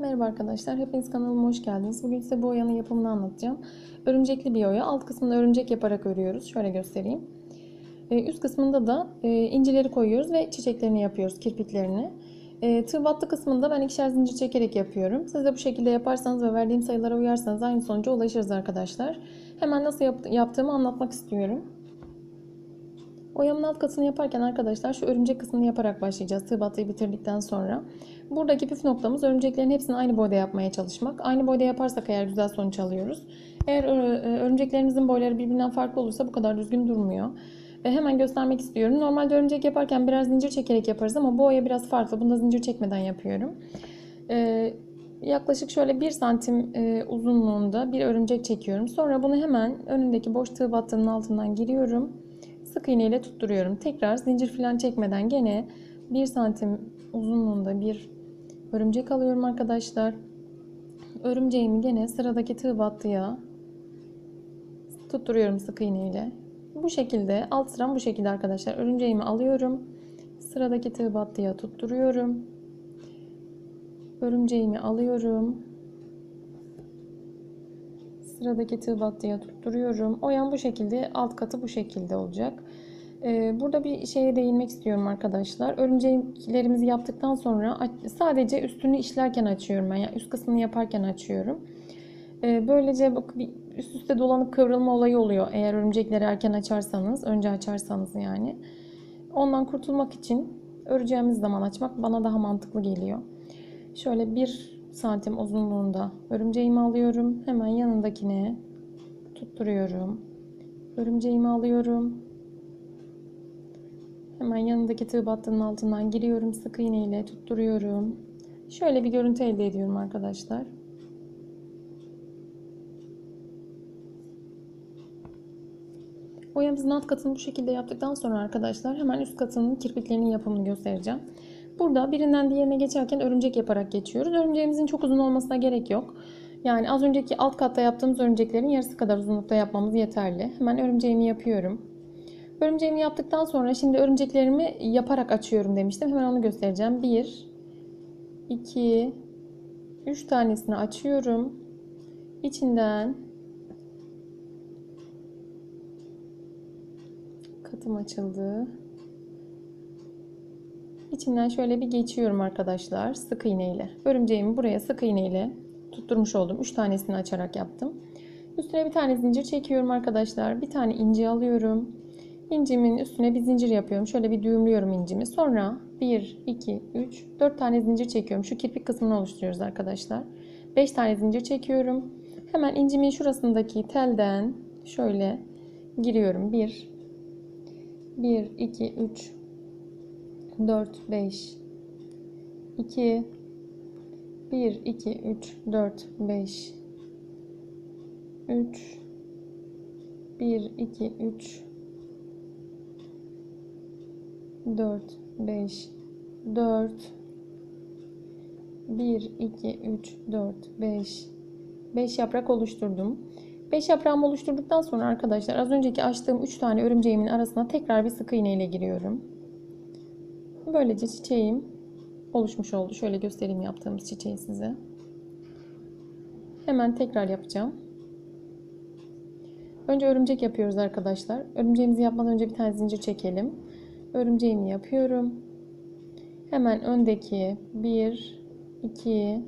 Merhaba arkadaşlar, hepiniz kanalıma hoş geldiniz. Bugün size bu oyanın yapımını anlatacağım. Örümcekli bir oya. Alt kısmını örümcek yaparak örüyoruz. Şöyle göstereyim. Ee, Üst kısmında da e, incileri koyuyoruz ve çiçeklerini yapıyoruz, kirpiklerini. E, Tığ battı kısmında ben ikişer zincir çekerek yapıyorum. Siz de bu şekilde yaparsanız ve verdiğim sayılara uyarsanız aynı sonuca ulaşırız arkadaşlar. Hemen nasıl yap- yaptığımı anlatmak istiyorum. Oyamın alt katını yaparken arkadaşlar şu örümcek kısmını yaparak başlayacağız. Tığ battıyı bitirdikten sonra. Buradaki püf noktamız örümceklerin hepsini aynı boyda yapmaya çalışmak. Aynı boyda yaparsak eğer güzel sonuç alıyoruz. Eğer ö- e, örümceklerimizin boyları birbirinden farklı olursa bu kadar düzgün durmuyor. Ve hemen göstermek istiyorum. Normalde örümcek yaparken biraz zincir çekerek yaparız ama bu oya biraz farklı. Bunda zincir çekmeden yapıyorum. Ee, yaklaşık şöyle 1 santim e, uzunluğunda bir örümcek çekiyorum. Sonra bunu hemen önündeki boş tığ battının altından giriyorum. Sık iğne ile tutturuyorum. Tekrar zincir falan çekmeden gene 1 santim uzunluğunda bir örümcek alıyorum arkadaşlar. Örümceğimi gene sıradaki tığ battıya tutturuyorum sık iğne ile. Bu şekilde alt sıram bu şekilde arkadaşlar. Örümceğimi alıyorum. Sıradaki tığ battıya tutturuyorum. Örümceğimi alıyorum. Sıradaki tığ battıya tutturuyorum. Oyan bu şekilde, alt katı bu şekilde olacak. Ee, Burada bir şeye değinmek istiyorum arkadaşlar. Örümceklerimizi yaptıktan sonra sadece üstünü işlerken açıyorum ben. Yani üst kısmını yaparken açıyorum. Ee, Böylece bak bir üst üste dolanıp kıvrılma olayı oluyor. Eğer örümcekleri erken açarsanız, önce açarsanız yani. Ondan kurtulmak için öreceğimiz zaman açmak bana daha mantıklı geliyor. Şöyle bir santim uzunluğunda örümceğimi alıyorum. Hemen yanındakine tutturuyorum. Örümceğimi alıyorum. Hemen yanındaki tığ battının altından giriyorum. Sık iğne ile tutturuyorum. Şöyle bir görüntü elde ediyorum arkadaşlar. Boyamızın alt katını bu şekilde yaptıktan sonra arkadaşlar hemen üst katının kirpiklerinin yapımını göstereceğim. Burada birinden diğerine geçerken örümcek yaparak geçiyoruz. Örümceğimizin çok uzun olmasına gerek yok. Yani az önceki alt katta yaptığımız örümceklerin yarısı kadar uzunlukta yapmamız yeterli. Hemen örümceğimi yapıyorum. Örümceğimi yaptıktan sonra şimdi örümceklerimi yaparak açıyorum demiştim. Hemen onu göstereceğim. 1 2 3 tanesini açıyorum. İçinden katım açıldı. İçinden şöyle bir geçiyorum arkadaşlar sık iğne ile. Örümceğimi buraya sık iğne ile tutturmuş oldum. 3 tanesini açarak yaptım. Üstüne bir tane zincir çekiyorum arkadaşlar. Bir tane inci alıyorum. İncimin üstüne bir zincir yapıyorum. Şöyle bir düğümlüyorum incimi. Sonra 1, 2, 3, 4 tane zincir çekiyorum. Şu kirpik kısmını oluşturuyoruz arkadaşlar. 5 tane zincir çekiyorum. Hemen incimin şurasındaki telden şöyle giriyorum. 1, 1, 2, 3, 4, 5, 2, 1, 2, 3, 4, 5, 3, 1, 2, 3, 4, 5, 4, 1, 2, 3, 4, 5, 5 yaprak oluşturdum. 5 yaprağımı oluşturduktan sonra arkadaşlar az önceki açtığım 3 tane örümceğimin arasına tekrar bir sık iğne ile giriyorum. Böylece çiçeğim oluşmuş oldu. Şöyle göstereyim yaptığımız çiçeği size. Hemen tekrar yapacağım. Önce örümcek yapıyoruz arkadaşlar. Örümceğimizi yapmadan önce bir tane zincir çekelim. Örümceğimi yapıyorum. Hemen öndeki 1, 2,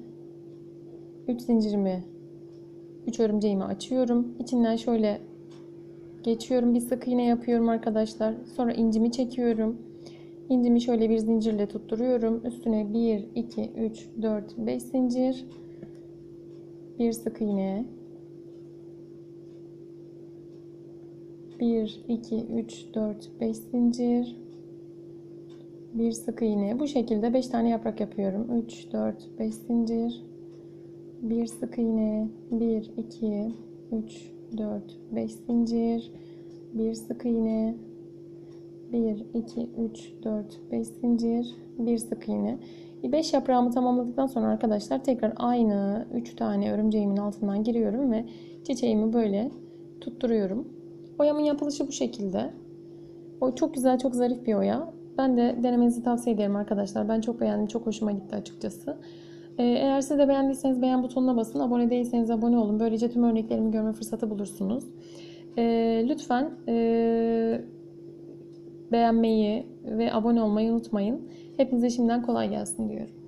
3 zincirimi 3 örümceğimi açıyorum. İçinden şöyle geçiyorum. Bir sık iğne yapıyorum arkadaşlar. Sonra incimi çekiyorum. İncimi şöyle bir zincirle tutturuyorum. Üstüne 1, 2, 3, 4, 5 zincir. Bir sık iğne. 1, 2, 3, 4, 5 zincir. Bir sık iğne. Bu şekilde 5 tane yaprak yapıyorum. 3, 4, 5 zincir. Bir sık iğne. 1, 2, 3, 4, 5 zincir. Bir sık iğne. 1, 2, 3, 4, 5 zincir, 1 sık iğne. 5 yaprağımı tamamladıktan sonra arkadaşlar tekrar aynı 3 tane örümceğimin altından giriyorum ve çiçeğimi böyle tutturuyorum. Oyamın yapılışı bu şekilde. O çok güzel, çok zarif bir oya. Ben de denemenizi tavsiye ederim arkadaşlar. Ben çok beğendim, çok hoşuma gitti açıkçası. Ee, eğer siz de beğendiyseniz beğen butonuna basın. Abone değilseniz abone olun. Böylece tüm örneklerimi görme fırsatı bulursunuz. Ee, lütfen... Ee, beğenmeyi ve abone olmayı unutmayın. Hepinize şimdiden kolay gelsin diyorum.